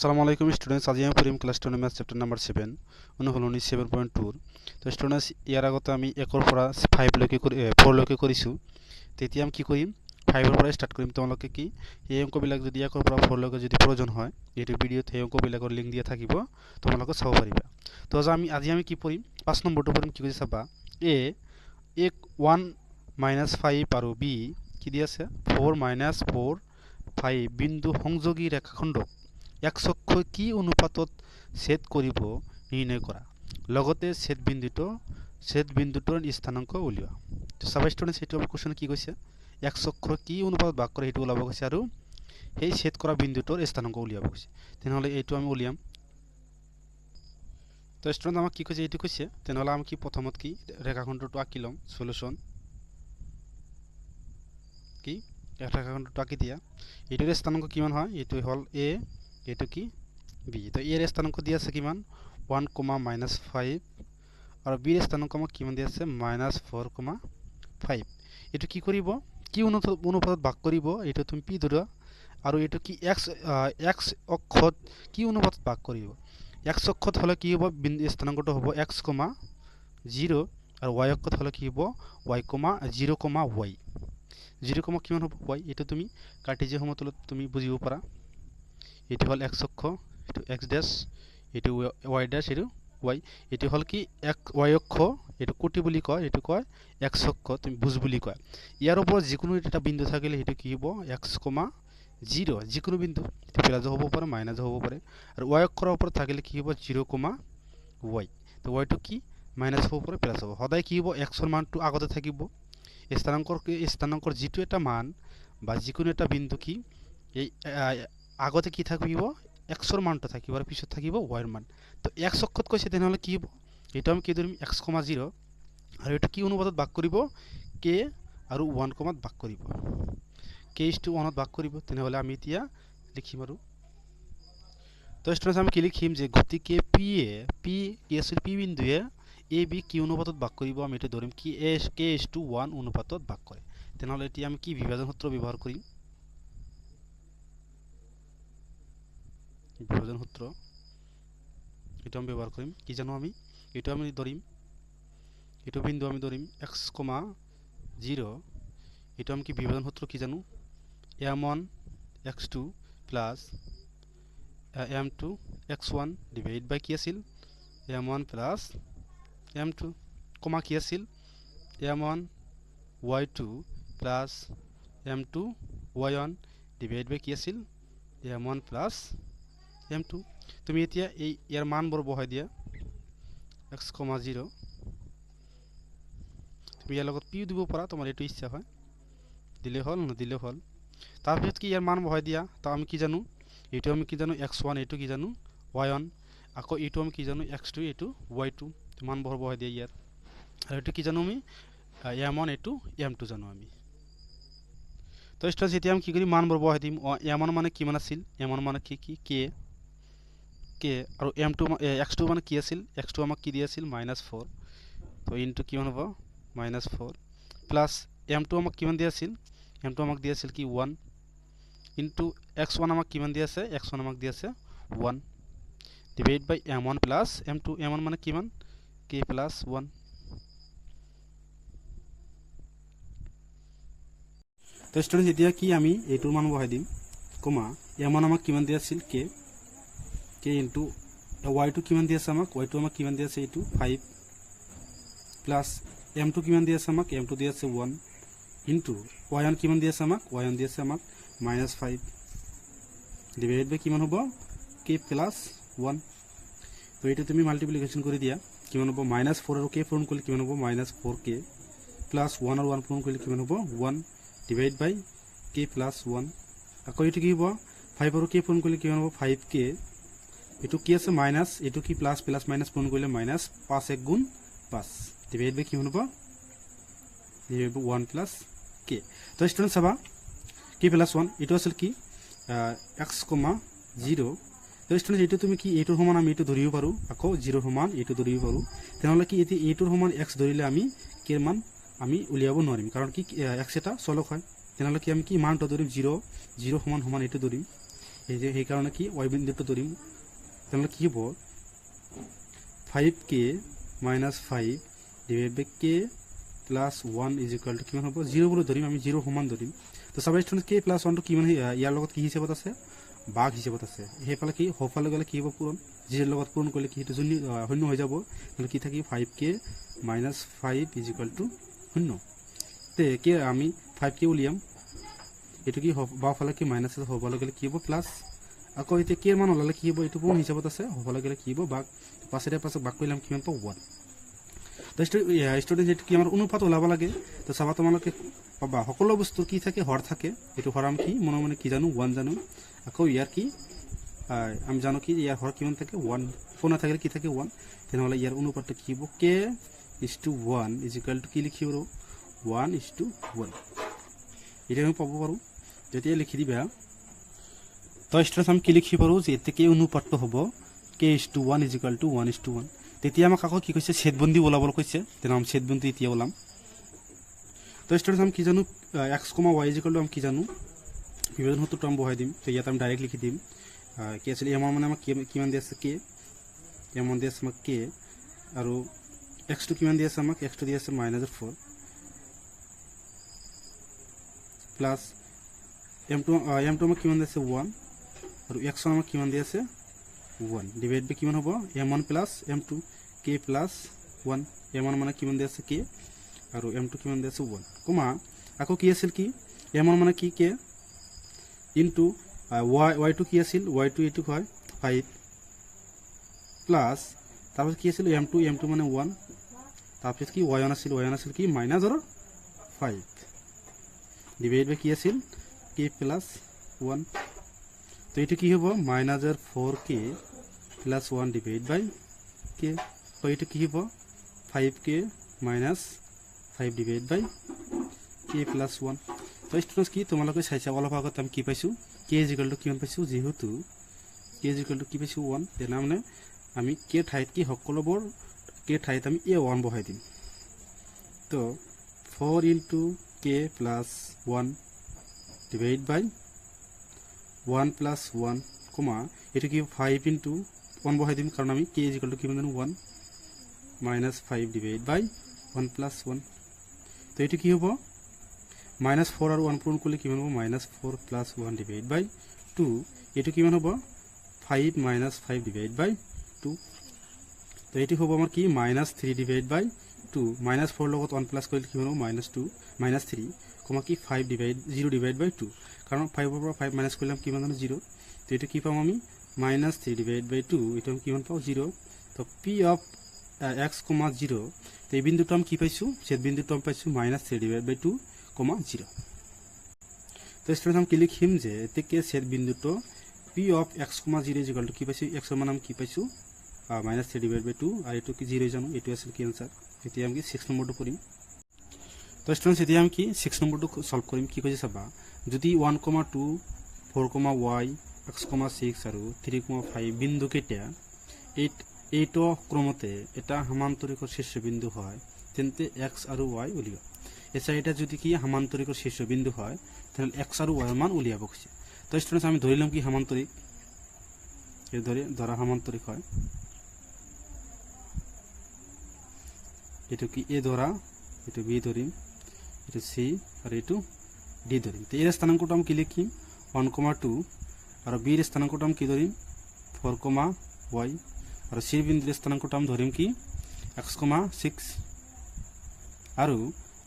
আসসালামু আলাইকুম স্টুডেন্টস আজি আমি পঢ়িম ক্লাছ টেনৰ মেথছ চেপ্টাৰ নাম্বাৰ ছেভেন অনুসলনি ছেভেন পইণ্ট টুৰ তো ষ্টুডেণ্টছ ইয়াৰ আগতে আমি একৰ পৰা ফাইভলৈকে কৰি ফ'ৰলৈকে কৰিছোঁ। তেতিয়া আমি কি কৰিম? ফাইভৰ পৰাই ষ্টাৰ্ট কৰিম। তোমালোকে কি? এই অংকবিলাক যদি একৰ পৰা ফ'ৰলৈকে যদি প্ৰয়োজন হয়, এইটো ভিডিঅ'ত সেই অংকবিলাকৰ লিংক দিয়া থাকিব। তোমালোকে চাব পাৰিবা। তো আমি, আজি আমি কি পঢ়িম? পাঁচ নম্বৰটো পঢ়িম, কি কৈছে চাবা? এ, এক ওৱান মাইনাছ ফাইভ আৰু বি কি দি আছে? ফ'ৰ মাইনাছ ফ'ৰ ফাইভ বিন্দু সংযোগী ৰেখাখণ্ডক এক চক্ষু কি অনুপাতত ছেদ কৰিব নিৰ্ণয় কৰা। লগতে ছেদ বিন্দুটো ছেদ বিন্দুটোৰ স্থানাংক উলিওৱা। চাবা ষ্টুডেণ্টছ সেইটো কুৱেশ্যন কি কৈছে? এক চক্ষুৰ কি অনুপাতত ভাগ কৰে সেইটো ওলাব কৈছে আৰু সেই ছেদ কৰা বিন্দুটোৰ স্থানাংক উলিয়াব কৈছে। তেনেহ'লে এইটো আমি উলিয়াম। তো ষ্টুডেণ্ট আমাক কি কৈছে? এইটো কৈছে তেনেহ'লে আমি কি প্ৰথমত কি? ৰেখাখণ্ডটো আঁকি ল'ম চলিউশ্যন কি? ৰেখাখণ্ডটো আঁকি দিয়া। এইটোৰ স্থানাংক কিমান হয়? এইটো হ'ল এ এইটো কি বি তো এৰ স্থানাঙ্ক দিয়ে আছে কিমান ওৱান কমা মাইনাছ ফাইভ আৰু বিৰ স্থানাঙ্ক আমাক কিমান দি আছে মাইনাছ ফ'ৰ কমা ফাইভ এইটো কি কৰিব কি অনুপাতত ভাগ কৰিব এইটো তুমি পি ধৰা আৰু এইটো কি এক্স এক্স অক্ষত কি অনুপাতত ভাগ কৰিব এক্স অক্ষত হ'লে কি হ'ব স্থানাঙ্কটো হ'ব এক্স কমা জিৰ' আৰু ৱাই অক্ষত হ'লে কি হ'ব y comma zero' comma y zero' comma কিমান হ'ব ৱাই এইটো তুমি কাৰ্টেজিয়া সমতলত তুমি বুজিব পাৰা এটি হল এক্স অক্ষ, এটি এক্স ড্যাশ এটি ওয়াই ড্যাশ এটি ওয়াই এটি হল কি এক ওয়াই অক্ষ এইটো কোটি বুলি কয় এইটো কয় এক্স অক্ষ, তুমি ভুজ বুলি কয়। ইয়াৰ ওপৰত যিকোনো এটা বিন্দু থাকিলে সেইটো কি হ'ব? এক্স কমা জিৰ' যিকোনো বিন্দু এইটো প্লাজো হ'ব পাৰে মাইনাজো হ'ব পাৰে। আৰু ওৱাই অক্ষৰৰ ওপৰত থাকিলে কি হ'ব? জিৰ' কমা ওৱাই তো ওৱাইটো কি? মাইনাছ হ'ব পাৰে প্লাছ হ'ব। সদায় কি হ'ব? এক্সৰ মানটো আগতে থাকিব। স্থানাংকৰ স্থানাংকৰ যিটো এটা মান বা যিকোনো এটা বিন্দু কি? এই আগতে কি থাকিব? এক্সৰ মানটো থাকিব আৰু পিছত থাকিব ৱাইৰ মান। তো এক্স অক্ষত কৈছে তেনেহ'লে কি হ'ব? এইটো আমি কি ধৰিম? এক্স কমা জিৰ' আৰু এইটো কি অনুপাতত ভাগ কৰিব? কে আৰু ওৱান কমাত ভাগ কৰিব। কে ইজ টু ওৱানত ভাগ কৰিব। তেনেহ'লে আমি এতিয়া লিখিম আৰু। তো ষ্টুডেণ্টছ আমি কি লিখিম যে গতিকে পি এ পি কি আছিল পি বিন্দুৱে এ বি কি অনুপাতত ভাগ কৰিব? আমি এইটো ধৰিম কি এ কে ইজ টু ওৱান অনুপাতত ভাগ কৰে। তেনেহ'লে এতিয়া আমি কি বিভাজন সূত্ৰ ব্যৱহাৰ কৰিম? বিভাজন সূত্র এটা আমি ব্যবহার করিম কি জানো আমি? এটা আমি ধরিম এটা বিন্দু আমি ধরিম এক্স কমা জিরো এটা আমি কি বিভাজন সূত্র কি জানো? M one x two plus m two x one divide by কি আছিল? M one plus m two comma কি আছিল? M one y two plus m two y one divide by কি আছিল? M one plus m two. তুমি এতিয়া এই ইয়াৰ মানবোৰ বহাই দিয়া। এক্স কমা জিৰ' তুমি ইয়াৰ লগত পিও দিব পাৰা তোমাৰ এইটো ইচ্ছা হয়। দিলে হ'ল নদিলে হ'ল। তাৰপিছত কি ইয়াৰ মান বহাই দিয়া? তো আমি কি জানো? এইটো আমি কি জানো? এক্স ওৱান এইটো কি জানো? ৱাই ওৱান আকৌ এইটো আমি কি জানো? এক্স টু এইটো ৱাই টু মানবোৰ বহাই দিয়া ইয়াত। আৰু এইটো কি জানো আমি? এম ওৱান এইটো এম টু জানো আমি। তো ষ্টুডেণ্টছ এতিয়া আমি কি কৰিম? মানবোৰ বহাই দিম। এম ওৱান মানে কিমান আছিল? এম ওৱান মানে কি কি কে? কে আৰু এম টু এক্স টু মানে কি আছিল? এক্স টু আমাক কি দি আছিল? মাইনাছ ফ'ৰ তো ইনটু কিমান হ'ব? Minus four plus m two আমাক কিমান দি আছিল? এম টু আমাক দি আছিল কি? ওৱান ইনটু এক্স ওৱান আমাক কিমান দি আছে? এক্স ওৱান আমাক দি আছে one divide by m one plus m two m one মানে কিমান? কে প্লাছ ওৱান তো ষ্টুডেণ্ট এতিয়া কি আমি এইটোৰ মান বহাই দিম? কমা এম ওৱান আমাক কিমান দি আছিল? কে কে ইন্টু ওয়াইটো কিমান দি আছে আমাক ওয়াইটো আমাক কিমান দি আছে এইটো ফাইভ প্লাছ এমটো কিমান দি আছে আমাক এমটো দি আছে ওৱান ইন্টু ওৱাই ওৱান কিমান দি আছে আমাক ওৱাই ওৱান দি আছে আমাক মাইনাছ ফাইভ ডিভাইড বাই কিমান হ'ব কে প্লাছ ওৱান তো এইটো তুমি মাল্টিপ্লিকেশ্যন কৰি দিয়া কিমান হ'ব মাইনাছ ফ'ৰ আৰু কে পূৰণ কৰিলে কিমান হ'ব minus four k plus one আৰু ওৱান পূৰণ কৰিলে কিমান হ'ব one divide by k plus one আকৌ এইটো কি হ'ব ফাইভ আৰু কে পূৰণ কৰিলে কিমান হ'ব ফাইভ কে এইটো কি আছে? মাইনাছ, এইটো কি প্লাছ প্লাছ, মাইনাছ পূৰণ কৰিলে মাইনাছ, পাঁচ এক গুণ পাঁচ। ডিভাইড কিমান হ'ব divide by one plus k তো ষ্টুডেণ্ট চাবা কে প্লাছ ওৱান এইটো আছিল কি? এক্স কমা জিৰ' তো ষ্টুডেণ্ট এইটো তুমি কি, এইটোৰ সমান আমি এইটো ধৰিব পাৰোঁ। আকৌ জিৰ'ৰ সমান এইটো ধৰিব পাৰোঁ। তেনেহ'লে কি এতিয়া এইটোৰ সমান এক্স ধৰিলে আমি কেৰ মান আমি উলিয়াব নোৱাৰিম। কাৰণ কি এক্স এটা চলক হয়। তেনেহ'লে কি আমি কি মানটো ধৰিম? জিৰ' জিৰ' সমান সমান এইটো ধৰিম। সেই যে, সেইকাৰণে কি ৱাই বিন্দুটো ধৰিম। তেনেহ'লে কি হ'ব five k minus five divide by k plus one is equal to কিমান হ'ব? জিৰ' বুলি ধৰিম, আমি জিৰ' সমান ধৰিম। তো চাবা ষ্টুডেণ্ট কে প্লাছ ওৱানটো কিমান ইয়াৰ লগত কি হিচাপত আছে? বাঘ হিচাপত আছে। সেইফালে কি সোঁফালে গ'লে কি হ'ব পূৰণ? জিৰ' লগত পূৰণ কৰিলে কি সেইটো শূন্য শূন্য হৈ যাব। নহ'লে কি থাকিব five k minus five is equal to শূন্য। তে কে আমি ফাইভ কে উলিয়াম। এইটো কি বাওঁফালে কি মাইনাছ হ'বলৈ গ'লে কি হ'ব? প্লাছ আকৌ এতিয়া কে মান ওলালে কি হ'ব এইটো পূৰণ হিচাপত আছে হ'বলৈ গ'লে কি হ'ব বাঘ পাছেৰে পাছত বাঘ কৰিলে কিমান পাওঁ ওৱান তো ষ্টুডেণ্ট সেইটো কি আমাৰ অনুপাত ওলাব লাগে তো চাবা তোমালোকে পাবা সকলো বস্তুৰ কি থাকে হৰ থাকে এইটো হৰ আমি কি মনে মনে কি জানো ওৱান জানো আকৌ ইয়াৰ কি আমি জানো কি ইয়াৰ হৰ কিমান থাকে ওৱান ফোন নাথাকিলে কি থাকে ওৱান তেনেহ'লে ইয়াৰ অনুপাতটো কি হ'ব k is to one is to কি লিখিব ওৱান ইজ টু ওৱান এতিয়া আমি পাব পাৰোঁ যেতিয়া লিখি দিবা তো ষ্টুডেণ্ট আমি কি লিখিব পাৰোঁ যে এতিয়া কে অনুপাতটো হ'ব? K is to one is equal to one is to one তেতিয়া আমাক আকৌ কি কৈছে? ছেদবন্দি ওলাবলৈ কৈছে। তেনে আমি ছেদবন্দি এতিয়া ওলাম। তো ষ্টুডেণ্ট আমি কি জানো? X comma y is equal to আমি কি জানো? বিভাজন সূত্ৰটো আমি বহাই দিম। তো ইয়াত আমি ডাইৰেক্ট লিখি দিম। কি আছিলে? এমৰ মানে আমাক কিমান দি আছে? কে। এমৰ দি আছে আমাক কে। আৰু এক্সটো কিমান দি আছে আমাক? এক্সটো দি আছে মাইনাছৰ ফ'ৰ প্লাছ এমটো এমটো আমাক কিমান দি আছে? ওৱান আৰু এক্সৰ আমাক কিমান দি আছে? ওৱান ডিভাইড বাই কিমান হ'ব? M one plus m two k plus one m one মানে কিমান দি আছে? কে আৰু এম টু কিমান দি আছে? ওৱান কমা, আকৌ কি আছিল কি? এম ওৱান মানে কি কে ইনটু ৱাই ৱাইটো কি আছিল? ৱাইটো এইটো হয় ফাইভ প্লাছ তাৰপিছত কি আছিল? এম টু এম টু মানে ওৱান তাৰপিছত কি? ৱাই ওৱান আছিল? ৱাই ওৱান আছিল কি? মাইনাছৰ ফাইভ ডিভাইড বাই কি আছিল? কে প্লাছ ওৱান তো এইটো কি হ'ব? মাইনাছৰ four k plus one divide by k? তো এইটো কি হ'ব? Five k minus five divide by k plus one তো ষ্টুডেণ্টছ কি তোমালোকে চাইছা অলপ আগত আমি কি পাইছোঁ? কে ইজিকেলটো কিমান পাইছোঁ? যিহেতু কে ইজিকেলটো কি পাইছোঁ? ওৱান তেনেহ'লে আমি কে ঠাইত কি সকলোবোৰ, কে ঠাইত আমি এ ওৱান বহাই দিম। তো four into k plus one divide by one plus one comma এইটো কি ফাইভ ইনটু ওৱান বহাই দিম? কাৰণ আমি কে ইজিকেলটো কিমান জানো one minus five divide by one plus one তো এইটো কি হ'ব? মাইনাছ ফ'ৰ আৰু ওৱান পূৰণ কৰিলে কিমান হ'ব minus four plus one divide by two এইটো কিমান হ'ব five minus five divide by two তো এইটো হ'ব আমাৰ কি? Minus three divide by two minus four লগত ওৱান প্লাছ কৰিলে কিমান হ'ব minus two minus three comma কি five divide zero' divide by two কাৰণ ফাইভৰ পৰা ফাইভ মাইনাছ কৰিলে আমি কিমান জানো জিৰ' তো এইটো কি পাম আমি? Minus three divide by two এইটো আমি কিমান পাওঁ জিৰ' তো P of x comma zero' তো এই বিন্দুটো আমি কি পাইছোঁ? ছেদ বিন্দুটো আমি পাইছোঁ minus three divide by two comma zero' তো ষ্টুডেণ্ট আমি কি লিখিম যে এতিয়া ছেদ বিন্দুটো P of x comma zero' ইজিকালটো কি পাইছোঁ? এক্সৰ মান আমি কি পাইছোঁ? Minus three divide by two আৰু এইটো কি জিৰ' জানো? এইটো আছিল কি এনচাৰ এতিয়া আমি ছিক্স নম্বৰটো কৰিম তো ষ্টুডেণ্টছ এতিয়া আমি কি ছিক্স নম্বৰটো ছল্ভ কৰিম, কি কৈছে চাবা? যদি one comma two four comma y x comma six আৰু থ্ৰী কমা ফাইভ বিন্দু বিন্দুকেইটা এইট এইটো ক্ৰমতে এটা সমান্তৰিকৰ শীৰ্ষবিন্দু হয়, তেন্তে এক্স আৰু ৱাই উলিওৱা এই চাৰিটা যদি কি সমান্তৰিকৰ শীৰ্ষবিন্দু হয় তেনেহ'লে এক্স আৰু ৱাইৰ মান উলিয়াব খুজিছে তো ষ্টুডেণ্টছ আমি ধৰি ল'ম কি সমান্তৰিক, এই ধৰি, ধৰা হয়। এইটো কি এ ধৰা, এইটো বি ধৰিম। এইটো চি আৰু এইটো ডি ধৰিম তো এর স্থানাঙ্কটা আমি কি লিখিম ওৱান কমা টু আৰু বিৰ স্থানাঙ্কটা আমি কি ধৰিম ফ'ৰ কমা ৱাই আৰু চিৰ বিন্দুৰ স্থানাঙ্কটা আমি ধৰিম কি? এক্স কমা ছিক্স আৰু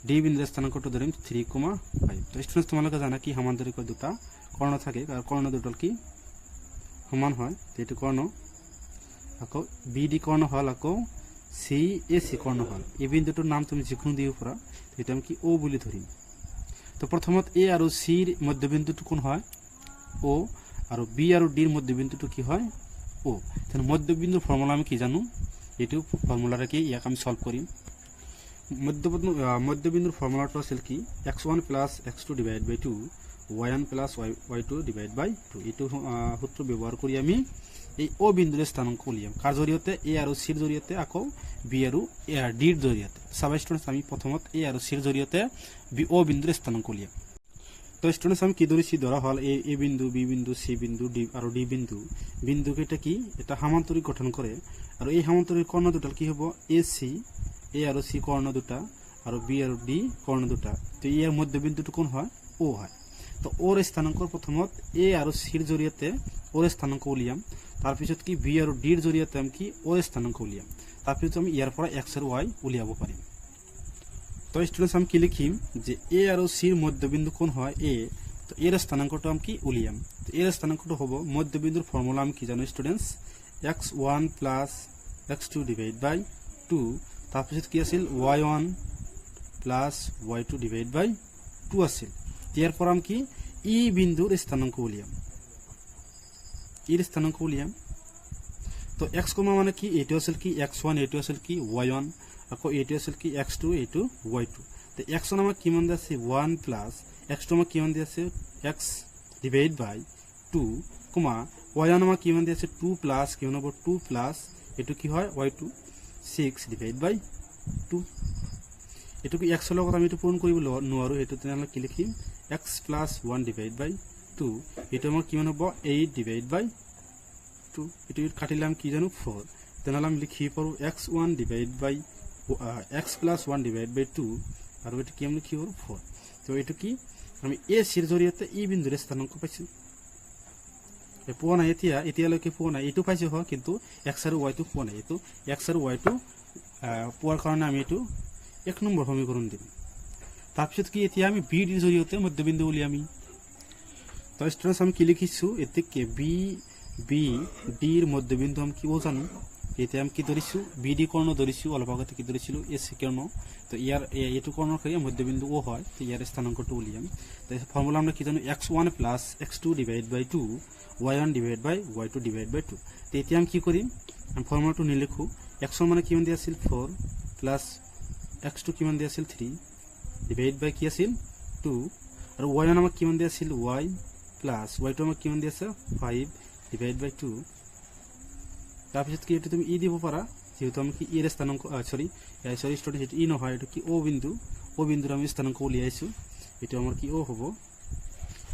ডি বিন্দুৰ স্থানাঙ্কটো ধৰিম থ্ৰী কমা ফাইভ তো ষ্টুডেণ্টছ তোমালোকে জানা কি সমান্তৰিকৰ দুটা কৰ্ণ থাকে। আৰু কৰ্ণ দুডাল কি? সমান হয়। তো এইটো কৰ্ণ আকৌ বি ডি কৰ্ণ হ'ল আকৌ চি এ কৰ্ণ হ'ল এই বিন্দুটোৰ নাম তুমি যিকোনো দিব পাৰা সেইটো আমি কি অ' বুলি ধৰিম। তো প্ৰথমত এ আৰু চিৰ মধ্যবিন্দুটো কোন হয়? অ' আৰু বি আৰু ডিৰ মধ্যবিন্দুটো কি হয়? অ' তেনে মধ্যবিন্দুৰ ফৰ্মুলা আমি কি জানো? এইটো ফৰ্মুলাৰে কি ইয়াক আমি সলভ কৰিম। মধ্যবিন্দু আহ, মধ্যবিন্দুৰ ফৰ্মুলাটো আছিল কি? X one plus x two divide by two y one plus y y two divide by two. এইটো আহ, সূত্ৰ ব্যৱহাৰ কৰি আমি এই অ বিন্দুৰে স্থানাংক উলিয়াম। কাৰ জৰিয়তে? এ আৰু চিৰ জৰিয়তে আকৌ বি আৰু এ আৰু ডিৰ জৰিয়তে। চাবা ষ্টুডেণ্টছ আমি প্ৰথমত এ আৰু চিৰ জৰিয়তে বি অ বিন্দুৰে স্থানাংক উলিয়াম। তো স্টুডেন্টস আমি কি ধরেছি ধরা হল এ এ বিন্দু, বি বিন্দু সি বিন্দু, ডি আর ডি বিন্দু। বিন্দুকে এটা কি? এটা হামান্তরিক গঠন করে আর এই হামান্তরিক কর্ণ দুটা কি হব? A C A R C কর্ণ দুটা আর বি আর ডি কর্ণ দুটা। তো এর মধ্যে বিন্দুটা কোন হয়? ও হয়। তো ওর স্থানাঙ্ক প্রথমত এ আর সির জরিয়াতে ওর স্থানাঙ্ক উলিয়াম। তাৰপিছত কি বি আৰু ডিৰ জৰিয়তে আমি কি অ' স্থানাংক উলিয়াম। তাৰপিছত আমি ইয়াৰ পৰা এক্স আৰু ৱাই উলিয়াব পাৰিম তো স্টুডেন্টস আমি কি লিখিম যে এ আৰু চিৰ মধ্যবিন্দু কোন হয়? এ। তো এর স্থানাঙ্কটো আমি কি উলিয়াম। তো এর স্থানাঙ্কটো হ'ব মধ্যবিন্দুৰ ফৰ্মুলা আমি কি জানো students x one plus x two divide by two. তাৰপিছত কি আছিল? Y one plus y two divide by two আছিল। পৰা আমি কি ই বিন্দুৰ স্থানাঙ্ক উলিয়াম ইৰ স্থানাঙ্ক উলিয়াম তো এক্স কমা মানে কি এইটো আছিল কি এক্স ওৱান এইটো আছিল কি ৱাই ওৱান আকৌ এইটো আছিল কি এক্স টু এইটো ৱাই টু তো এক্স ওৱান আমাক কিমান দি আছে ওৱান প্লাছ এক্স টু আমাক কিমান দি আছে x divide by two comma y one আমাক কিমান দি আছে টু প্লাছ কিমান হ'ব টু প্লাছ এইটো কি হয় y two six divide by two এইটো কি এক্সৰ লগত আমি এইটো পূৰণ কৰিব নোৱাৰোঁ সেইটো তেনেহ'লে কি লিখিম x plus one divide by two এইটো আমাৰ কিমান হ'ব এইট ডিভাইড বাই টু এইটো কাটিলে আমি কি জানো? ফ'ৰ তেনেহ'লে আমি পাৰোঁ x one divide by x plus one divide by two আৰু এইটো কি আমি লিখিব পাৰোঁ ফ'ৰ তো এইটো কি? আমি এ চিৰ জৰিয়তে ই বিন্দুৰে স্থানাংক পাইছোঁ। পোৱা নাই এতিয়া, এতিয়ালৈকে পোৱা নাই। এইটো পাইছোঁ হয় কিন্তু এক্স আৰু ৱাইটো পোৱা নাই। এইটো এক্স আৰু ৱাইটো পোৱাৰ কাৰণে আমি এইটো এক নম্বৰ সমীকৰণ দিম। তাৰপিছত কি এতিয়া আমি বি ডিৰ জৰিয়তে মধ্যবিন্দু উলিয়ামি তো স্টুডেন্টস আমি কি লিখিছোঁ? এতেকে বি বি ডিৰ মধ্যবিন্দু আমি কিও জানো এতিয়া আমি কি ধৰিছোঁ? বি ডি কৰ্ণ ধৰিছোঁ, অলপ আগতে কি ধৰিছিলোঁ? এ চি কৰ্ণ। তো ইয়াৰ এইটো কৰ্ণৰ সেই মধ্যবিন্দু ও হয়, তো ইয়াৰ স্থানাংকটো উলিয়াম তাৰপিছত ফৰ্মুলা আমরা কি জানো? X one plus x two divide by two y one divide by y two divide by two তো এতিয়া আমি কি কৰিম? আমি ফৰ্মুলাটো নিলিখোঁ। এক্সৰ মানে কিমান দিয়া আছিল? ফ'ৰ প্লাছ এক্স টু কিমান দিয়া আছিল? থ্ৰী ডিভাইড বাই কি আছিল টু আৰু ৱাই ওৱান আমাক কিমান দিয়া আছিল ৱাই প্লাছ ৱাই টু আমাক কিমান দিয়া আছে ফাইভ ডিভাইড বাই টু তাৰপিছত কি এইটো তুমি ই দিব পাৰা যিহেতু আমি কি ইৰ স্থানাংক চৰি চৰি ষ্টুডেণ্ট সেইটো ই নহয় এইটো কি অ' বিন্দু অ' বিন্দুৰ আমি স্থানাংক উলিয়াইছোঁ এইটো আমাৰ কি অ' হ'ব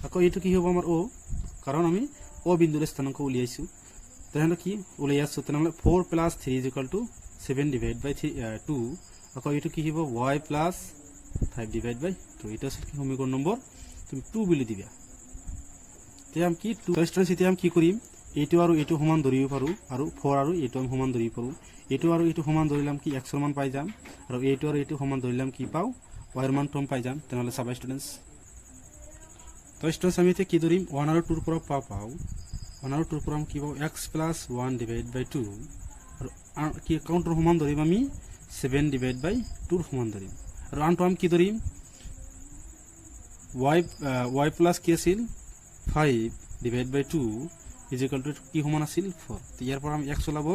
আকৌ এইটো কি হ'ব আমাৰ অ' কাৰণ আমি অ' বিন্দুৰ স্থানাংক উলিয়াইছোঁ তেনেহ'লে কি উলিয়াই আছোঁ তেনেহ'লে four plus three is equal to seven divide by three two আকৌ এইটো কি হ'ব y plus five divide by two এইটো আছিল কি সমীকৰণ নম্বৰ তুমি টু বুলি দিবা। আমি কি টু ষ্টুডেণ্টছ এতিয়া আমি কি কৰিম? এইটো আৰু এইটো সমান ধৰিব পাৰোঁ আৰু ফ'ৰ আৰু এইটো আমি সমান ধৰিব পাৰোঁ। এইটো আৰু এইটো সমান ধৰিলাম কি এক্সৰ মান পাই যাম আৰু এইটো আৰু এইটো সমান ধৰিলাম কি পাওঁ? ৱাইৰ মানটো আমি পাই যাম। তেনেহ'লে চাবা ষ্টুডেণ্টছ তো ষ্টুডেণ্টছ আমি এতিয়া কি ধৰিম? ওৱান আৰু টুৰ পৰা পাওঁ পাওঁ। ওৱান আৰু টুৰ পৰা আমি কি পাওঁ? X plus one divide by two আৰু আ- কি কাউণ্টৰ সমান ধৰিম আমি? ছেভেন ডিভাইড বাই টুৰ সমান ধৰিম। আৰু আনটো আমি কি ধৰিম ৱাই ৱাই প্লাছ কি আছিল five divide by two is equal to কি সমান আছিল ফ'ৰ ইয়াৰ পৰা আমি এক্স ওলাব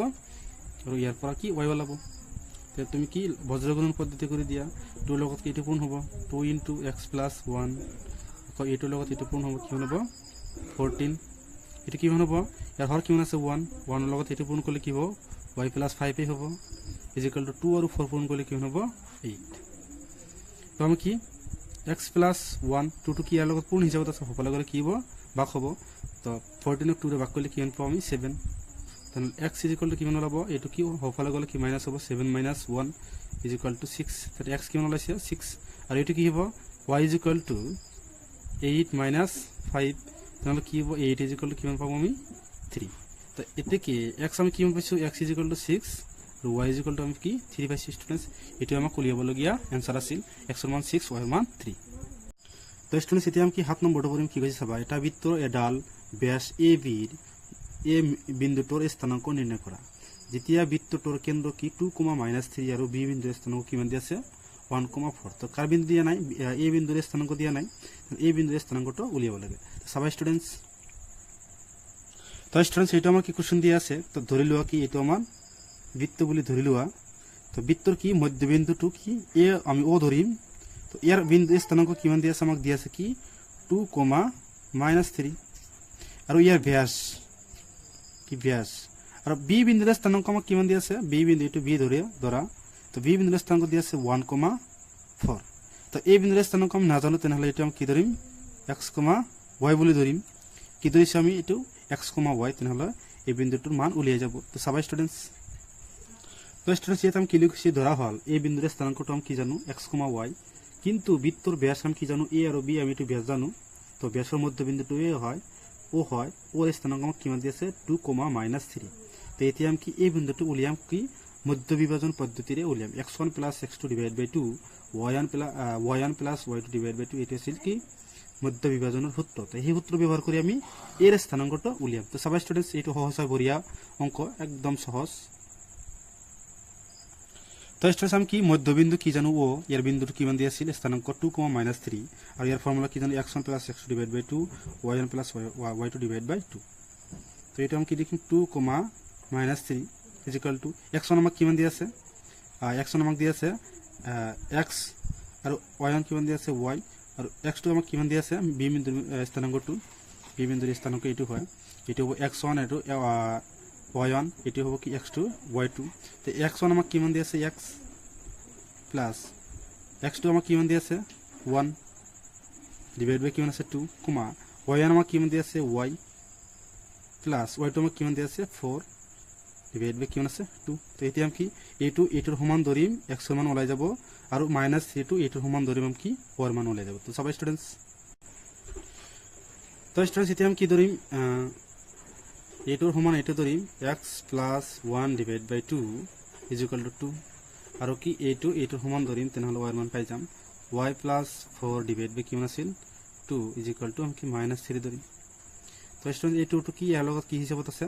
আৰু ইয়াৰ পৰা কি ৱাই ওলাব তেতিয়া তুমি কি বজ্ৰগুণন পদ্ধতি কৰি দিয়া টুৰ লগত এইটো পূৰ্ণ হ'ব? Two into x plus one আকৌ এইটোৰ লগত এইটো পূৰ্ণ হ'ব কিমান হ'ব? ফ'ৰটিন এইটো কিমান হ'ব? ইয়াৰ হৰ কিমান আছে? ওৱান ওৱানৰ লগত এইটো পূৰণ কৰিলে কি হ'ব? ৱাই প্লাছ ফাইভেই হ'ব। ইজিকেল টু টু আৰু ফ'ৰ পূৰণ কৰিলে কিমান হ'ব? এইট তো আমি কি? এক্স প্লাছ ওৱান টুটো কি ইয়াৰ লগত পূৰ্ণ হিচাপত আছে? সকলে গ'লে কি হ'ব? ভাগ হ'ব। তো ফৰ্টিনক টুৰে ভাগ কৰিলে কিমান পাওঁ আমি? তেনেহ'লে এক্স ইজ ইকুৱেল টু কিমান ওলাব? এইটো কি? সৌফালে গ'লে কি মাইনাছ হ'ব? Seven minus one is equal to six তাতে এক্স কিমান ওলাইছে? ছিক্স আৰু এইটো কি হ'ব? Y is equal to eight minus five তেনেহ'লে কি হ'ব? এইট ইজ টু কিমান পাম আমি? থ্ৰী তো এতিয়া কি? এক্স আমি কিমান পাইছোঁ? X is equal to six আৰু ইজ ইকুৱেল টু আমি কি থ্ৰী পাইছোঁ ষ্টুডেণ্টছ এইটো আমাক উলিয়াবলগীয়া এনচাৰ আছিল এক্সৰ মান ছিক্স ৱাইৰ মান থ্ৰী তো ষ্টুডেণ্টছ এতিয়া আমি সাত নম্বৰটো কৰিম কি কৈছে চাবা এটা বৃত্তৰ এডাল ব্যাস এ বিৰ এ বিন্দুটোৰ স্থানাংক নিৰ্ণয় কৰা যেতিয়া বৃত্তটোৰ কেন্দ্ৰ কি টু কমা মাইনাছ থ্ৰী আৰু বি বিন্দুৰ স্থানাংক কিমান দিয়া আছে ওৱান কমা ফ'ৰ তো কাৰ বিন্দু দিয়া নাই এ বিন্দুৰ স্থানাংক দিয়া নাই এই বিন্দুৰ স্থানাংকটো উলিয়াব লাগে চাবা ষ্টুডেণ্টছ তো ষ্টুডেণ্টছ এইটো আমাৰ কি কুৱেশ্যন দিয়া আছে তো ধৰি লোৱা কি এইটো আমাৰ বৃত্ত বুলি ধৰি লোৱা তো বৃত্তৰ কি? মধ্যবিন্দুটো কি? এ আমি অ ধৰিম তো ইয়াৰ বিন্দু স্থানাংক কিমান দিয়া আছে? আমাক দিয়া আছে কি? টু কমা মাইনাছ থ্ৰী আৰু ইয়াৰ ব্যাস। কি ব্যাস? আৰু বি বিন্দুৰ স্থানাংক আমাক কিমান দিয়া আছে? বি বিন্দু এইটো বি ধৰে ধৰা তো বি বিন্দুৰ স্থানাংক দিয়া আছে ওৱান কমা ফ'ৰ তো এই বিন্দুৰ স্থানাংক আমি নাজানো তেনেহ'লে এইটো আমি কি ধৰিম এক্স কমা ওয়াই বুলি ধৰিম কি ধৰিছোঁ আমি? এইটো এক্স কমা ওয়াই তেনেহ'লে এই বিন্দুটোৰ মান উলিয়াই যাব। তো চাবা ষ্টুডেণ্টছ তো ষ্টুডেণ্টছ ইয়াত আমি কি লিখিছোঁ ধৰা হ'ল। এই বিন্দুৰে স্থানাংকটো আমি কি জানো? X comma y. কিন্তু বৃত্তর ব্যাস আমি কি জানো? এ আর বি, আমি একটু ব্যাস জানো। তো ব্যাসের মধ্যে বিন্দুটো এ হয়, ও হয়, ওর স্থানাঙ্ক আমাক কিমান দি আছে? টু কমা মাইনাছ থ্ৰী তো এতিয়া আমি কি, এই বিন্দুটো উলিয়াম কি? মধ্য বিভাজন পদ্ধতিৰে উলিয়াম। X one plus x two divide by two, y one plus y one plus y two divide by two, এইটো আছিল কি? মধ্য বিভাজনৰ সূত্ৰ। তো সেই সূত্ৰ ব্যৱহাৰ কৰি আমি এর স্থানাঙ্কটো উলিয়াম। তো চাবা ষ্টুডেণ্টছ এইটো সহজ হয়, বঢ়িয়া অঙ্ক, একদম সহজ। তো কি মধ্যবিন্দু কি জানো? ও ইয়ার বিন্দুটো কিমান দিয়া আছিল? স্থানাঙ্ক টু কমা মাইনাছ থ্ৰী আৰু ইয়াৰ ফৰ্মুলা কি জানো? X one plus x two divide by two y one plus y two divide by two তো এইটো আমি কি লিখিম two comma minus three is equal to x one আমাক কিমান দিয়া আছে? এক্স ওৱান আমাক দিয়া আছে এক্স আৰু ওয়াই ওৱান কিমান দিয়া আছে? ওয়াই আৰু এক্স টু আমাক কিমান দিয়া আছে? বি বিন্দুৰ আহ, স্থানাংকটো বি বিন্দুৰ স্থানাংক এইটো হয়। এইটো হ'ব এক্স ওৱান এইটো ওয়াই ওৱান এইটো হ'ব কি এক্স টু ওয়াই টু তো এক্স ওৱান আমাক কিমান দি আছে এক্স প্লাছ এক্স টু আমাক কিমান দি আছে ওৱান ডিভাইড বাই কিমান আছে? টু কমা ওয়াই ওৱান আমাক কিমান দি আছে ওয়াই প্লাছ ওয়াই টু আমাক কিমান দি আছে ফ'ৰ ডিভাইড বাই কিমান আছে? টু তো এতিয়া আমি কি? এইটো এইটোৰ সমান ধৰিম এক্সৰ মান ওলাই যাব। আৰু মাইনাছ থ্ৰীটো এইটোৰ সমান ধৰিম আমি কি? ওৱাৰ মান ওলাই যাব। তো চাবা ষ্টুডেণ্টছ তো ষ্টুডেণ্টছ এতিয়া আমি কি ধৰিম এইটোৰ সমান এইটো ধৰিম x plus one divide by two is equal to two আৰু কি এইটো এইটোৰ সমান ধৰিম তেনেহ'লে ৱাইৰ মান পাই যাম। Y plus four divide by কিমান আছিল? টু ইজিকেল টু আমি কি মাইনাছ থ্ৰী ধৰিম তো ষ্টুডেণ্ট এইটোতো কি, ইয়াৰ লগত কি হিচাপত আছে?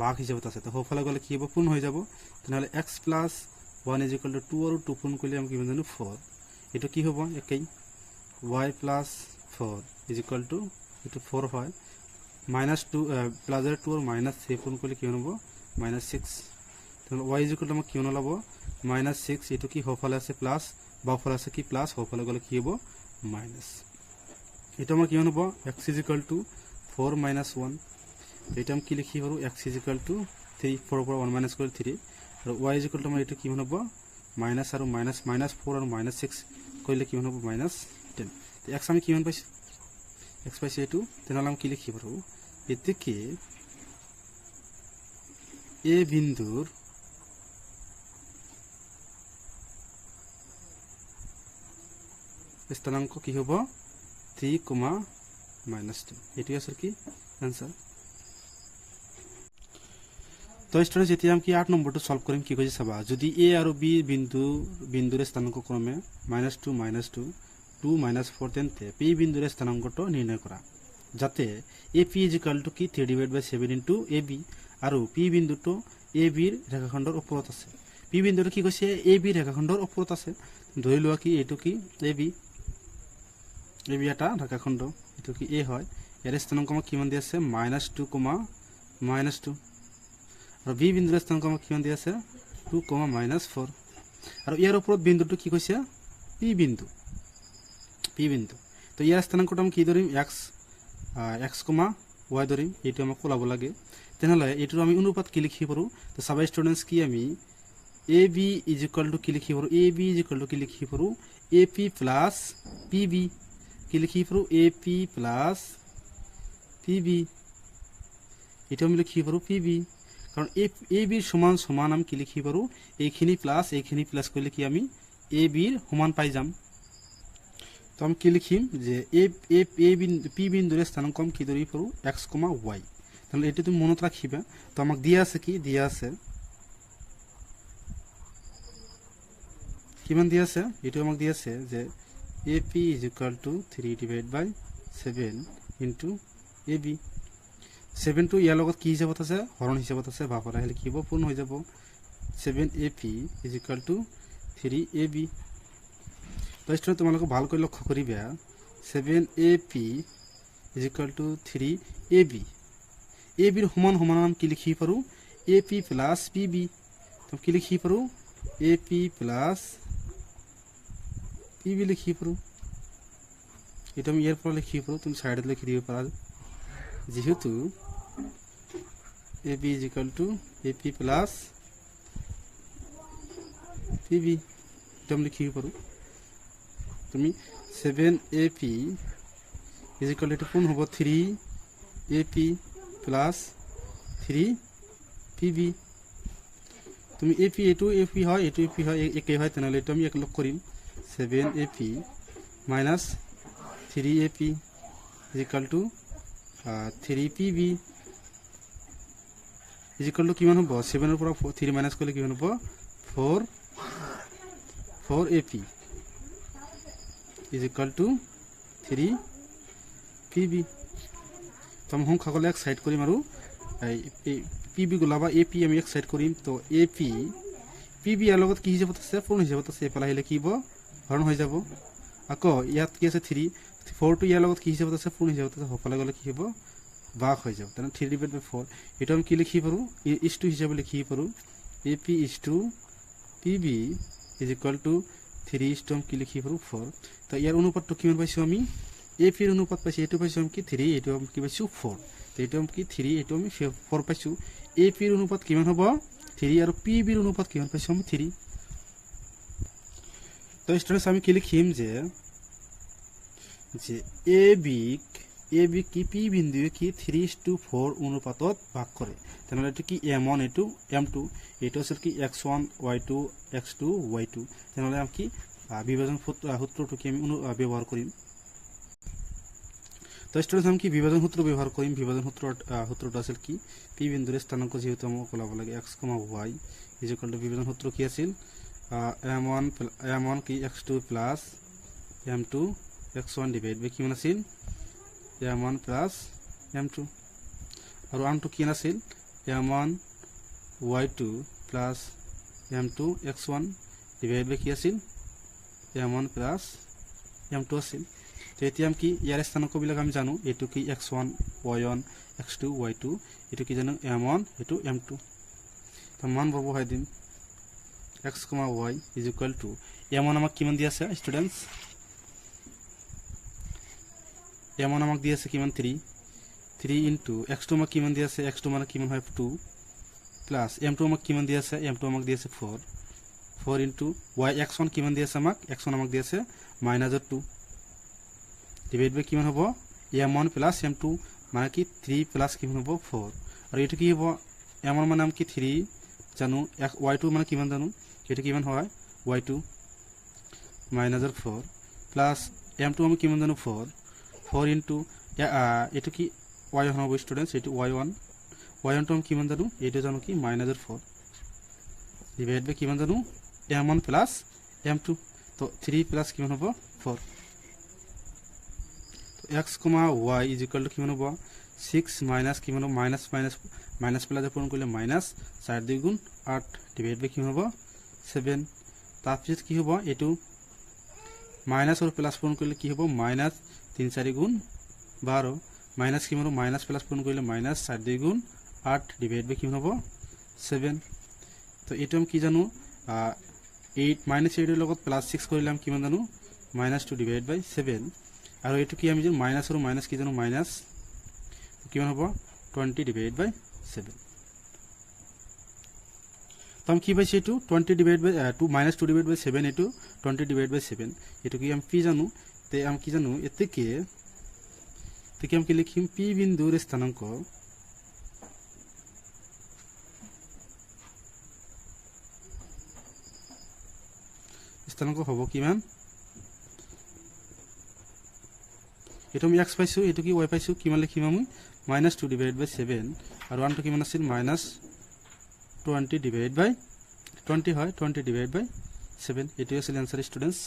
বাঘ হিচাপত আছে। তো সোঁফালে গ'লে কি হ'ব? পূৰ্ণ হৈ যাব। তেনেহ'লে x plus one is equal to two আৰু টু পূৰ্ণ কৰিলে আমি কিমান জানো? ফ'ৰ এইটো কি হ'ব? একেই। Y plus four is equal to এইটো ফ'ৰ হয়। মাইনাছ টু প্লাজৰ টু আৰু মাইনাছ থ্ৰী পূৰণ কৰিলে কিমান হ'ব মাইনাছ ছিক্স তেনেহ'লে ৱাই ইজিকেল আমাক কিমান ওলাব মাইনাছ ছিক্স এইটো কি সোঁফালে আছে প্লাছ বাওঁফালে আছে কি প্লাছ সোঁফালে গ'লে কি হ'ব? মাইনাছ এইটো আমাৰ কিমান হ'ব x is equal to four minus one এইটো আমি কি লিখি পাৰোঁ? X is equal to three ফ'ৰৰ পৰা ওৱান মাইনাছ কৰি থ্ৰী আৰু ৱাই ইজিকেল টু আমাৰ এইটো কিমান হ'ব মাইনাছ আৰু মাইনাছ মাইনাছ ফ'ৰ আৰু মাইনাছ ছিক্স কৰিলে কিমান হ'ব মাইনাছ টেন এক্স আমি কিমান পাইছোঁ? এক্স পাইছোঁ এইটো তেনেহ'লে আমি কি লিখি পাৰোঁ এতেকে এ বিন্দুর স্থানাঙ্ক কি হ'ব? Three comma minus two. এইটোৱে আছিল কি? এনচাৰ তো ষ্টুডেণ্ট যেতিয়া আমি কি আঠ নম্বৰটো সলভ কৰিম কি কৈছে চাবা যদি এ আৰু বি বিন্দু বিন্দুৰে স্থানাঙ্ক ক্ৰমে minus two minus two two minus four তেন্তে পি বিন্দুৰে স্থানাঙ্কটো নিৰ্ণয় কৰা যাতে A P is equal to কি three divide by seven into A B আৰু পি বিন্দুটো এ বিৰ ৰেখাখণ্ডৰ ওপৰত আছে। পি বিন্দুটো কি কৈছে? এ বি ৰেখাখণ্ডৰ ওপৰত আছে। ধৰি লোৱা কি, এইটো কি? এ বি এ বি এটা ৰেখাখণ্ড, এইটো কি? এ হয়। ইয়াৰ স্থানাংক আমাক কিমান দি আছে? Minus two comma minus two আৰু বি বিন্দুৰ স্থানাংক আমাক কিমান দি আছে? টু কমা মাইনাছ ফ'ৰ আৰু ইয়াৰ ওপৰত বিন্দুটো কি কৈছে? পি বিন্দু। পি বিন্দু। তো ইয়াৰ স্থানাংকটো আমি কি ধৰিম? এক্স এক্স কমা ৱাই ধৰিম। এইটো আমাক ওলাব লাগে। তেনেহ'লে এইটোৰ আমি অনুপাত কি লিখিব পাৰোঁ? তো চাবা ষ্টুডেণ্টছ কি আমি? A B is equal to কি লিখিব পাৰোঁ? A B is equal to কি লিখিব পাৰোঁ? A P plus P B কি লিখিব পাৰোঁ? A P plus P B এইটো আমি লিখিব পাৰোঁ পি বি কাৰণ এ এ বিৰ সমান সমান আমি কি লিখিব পাৰোঁ? এইখিনি প্লাছ এইখিনি প্লাছ কৰিলে কি আমি এ বিৰ সমান পাই যাম। তো আমি কি লিখিম যে এ এ এ বিন্দু পি বিন্দুৰে স্থানাংক আমি কি পাৰোঁ এক্স কমা ৱাই তাহলে এটা তুমি মনত রাখিবা। তো আমাকে দিয়া আছে কি? দিয়া আছে। কিমান দিয়া আছে? এইটো আমাক দিয়া আছে যে A P is equal to three divide by seven into A B. ছেভেনটো ইয়াৰ লগত কি হিচাপত আছে? হৰণ হিচাপত আছে। ভাগৰ আহিলে কি হ'ব? পূৰ্ণ হৈ যাব। Seven A P is equal to three A B. তো তোমালোকে ভালকৈ লক্ষ্য কৰিবা seven A P is equal to three A B A বিৰ সমান সমান আমি কি লিখিব পাৰোঁ? A P plus P B তো কি লিখিব পাৰোঁ? A P plus P B লিখিব পাৰোঁ। এইটো আমি ইয়াৰ পৰা লিখিব পাৰোঁ, তুমি ছাইডত লিখি দিব পাৰা। যিহেতু A B is equal to A P plus P B এইটো আমি লিখিব পাৰোঁ। তুমি seven A P is equal এইটো কোন হ'ব? Three A P plus three P B তুমি এ পি এইটো এ পি হয় এইটো এ পি হয়, এ- একেই হয়, তেনেহ'লে এইটো আমি একেলগ কৰিম। Seven A P minus three A P is equal to three P B is equal to কিমান হ'ব? ছেভেনৰ পৰা থ্ৰী মাইনাছ কৰিলে কিমান হ'ব? Four four A P equal to three P B তো আমি সংখ্যাকলে এক সাইড কৰিম আৰু, এই পি বি এ পি আমি এক সাইড কৰিম তো এ পি পি বি ইয়াৰ লগত কি হিচাপত আছে? পূৰ্ণ হিচাপত আছে। এইফালে আহিলে কি হ'ব? হৰণ হৈ যাব। আকৌ ইয়াত কি আছে? থ্ৰী ফ'ৰটো ইয়াৰ লগত কি হিচাপত আছে? পূৰ্ণ হিচাপত আছে। সফালে গ'লে কি হ'ব? বাঘ হৈ যাব। তেনেহ'লে থ্ৰী ডিভাইড বাই ফ'ৰ এইটো আমি কি লিখিব পাৰোঁ? ইজ টু হিচাপে লিখিব পাৰোঁ। A P is two P B is equal to two আমি কি লিখি পাৰোঁ ফ'ৰ তো ইয়াৰ অনুপাতটো কিমান পাইছোঁ আমি এ পিৰ অনুপাত পাইছোঁ এইটো পাইছোঁ আমি কি থ্ৰী এইটো আমি কি পাইছোঁ ফ'ৰ তো এইটো আমি কি থ্ৰী এইটো আমি ফ'ৰ পাইছোঁ এ পিৰ অনুপাত কিমান হ'ব থ্ৰী আৰু পি বিৰ অনুপাত কিমান পাইছোঁ আমি থ্ৰী তো ষ্টুডেণ্টছ আমি কি লিখিম যে যে এ বিক এ বি কি পি বিন্দুৱে কি থ্ৰী টু ফ'ৰ অনুপাতত ভাগ কৰে তেনেহ'লে এইটো কি M one to M two এইটো আছিল কি X one Y two X two Y two তেনেহ'লে আমি কি বিভাজন সূত্ৰ- সূত্ৰটো কি আমি ব্যৱহাৰ কৰিম তো ষ্টুডেণ্টছ আমি কি বিভাজন সূত্ৰ ব্যৱহাৰ কৰিম বিভাজন সূত্ৰৰ আহ, সূত্ৰটো আছিল কি পি বিন্দুৰে স্থানাংক যিহেতু আমাক ওলাব লাগে X comma Y is equal to বিভাজন সূত্ৰ কি আছিল? এম ওৱান এম ওৱান কি X two plus M two X one divide by কিমান আছিল? M one plus M two আৰু আনটো কি আছিল? M one Y two plus M two X one divide by কি আছিল M one plus M two আছিল তো এতিয়া আমি কি ইয়াৰ স্থানাংকবিলাক আমি জানো? এইটো কি X one Y one X two Y two এইটো কি জানো? এম ওৱান এইটো এম টু তো মান ব্যৱহাই দিম X comma Y is equal to M one আমাক কিমান দি আছে ষ্টুডেণ্টছ এম ওৱান আমাক দি আছে কিমান? Three three into X two আমাক কিমান দি আছে এক্স টু মানে কিমান হয় টু প্লাছ এম টু আমাক কিমান দি আছে এম টু আমাক দি আছে four four into Y X one কিমান দি আছে আমাক এক্স ওৱান আমাক দি আছে মাইনাজৰ টু ডিভাইড বাই কিমান হ'ব M one plus M two মানে কি থ্ৰী প্লাছ কিমান হ'ব ফ'ৰ আৰু এইটো কি হ'ব এম ওৱান মানে আমি কি থ্ৰী জানো এক ৱাই টু মানে কিমান জানো, এইটো কিমান হয় ৱাই টু মাইনাজৰ ফ'ৰ প্লাছ এম টু আমি কিমান জানো ফ'ৰ ফ'ৰ ইনটু এইটো কি ৱাই ওৱান হ'ব ষ্টুডেণ্টছ এইটো ৱাই ওৱান ৱাই ওৱানটো আমি কিমান জানো এইটো জানো কি মাইনাজৰ ফ'ৰ ডিভাইড বাই কিমান জানো M one plus M two তো থ্ৰী প্লাছ কিমান হ'ব four X comma Y is equal to কিমান হ'ব ছিক্স মাইনাছ কিমান হ'ব মাইনাছ মাইনাছ মাইনাছ প্লাছ পূৰণ কৰিলে মাইনাছ চাৰি দুই গুণ আঠ ডিভাইড বাই কিমান হ'ব ছেভেন তাৰপিছত কি হ'ব এইটো মাইনাছ আৰু প্লাছ পূৰণ কৰিলে কি হ'ব মাইনাছ তিনি চাৰি গুণ বাৰ মাইনাছ কিমান হ'ব মাইনাছ প্লাছ পূৰণ কৰিলে মাইনাছ চাৰি দুই গুণ আঠ ডিভাইড বাই কিমান হ'ব ছেভেন তো এইটো আমি কি জানো? এইট মাইনাছ এইটৰ লগত প্লাছ ছিক্স কৰিলে আমি কিমান জানো? Minus two divide by seven আৰু এইটো কি আমি জানো? মাইনাছ আৰু মাইনাছ কি জানো? মাইনাছ কিমান হ'ব? টুৱেণ্টি ডিভাইড বাই ছেভেন তো আমি কি পাইছোঁ এইটো? Twenty divide by two minus two divide by seven এইটো। টুৱেণ্টি ডিভাইড বাই ছেভেন এইটো কি আমি পি জানো? তে আমি কি জানো? এতেকে আমি কি লিখিম পি বিন্দুৰ স্থানাংক স্থানাংক হ'ব কিমান এইটো আমি এক্স পাইছোঁ এইটো কি ৱাই পাইছোঁ কিমান লিখিম আমি minus two divide by seven আৰু আনটো কিমান আছিল minus twenty divide by twenty হয় টুৱেণ্টি ডিভাইড বাই ছেভেন এইটোৱে আছিল এনচাৰ ষ্টুডেণ্টছ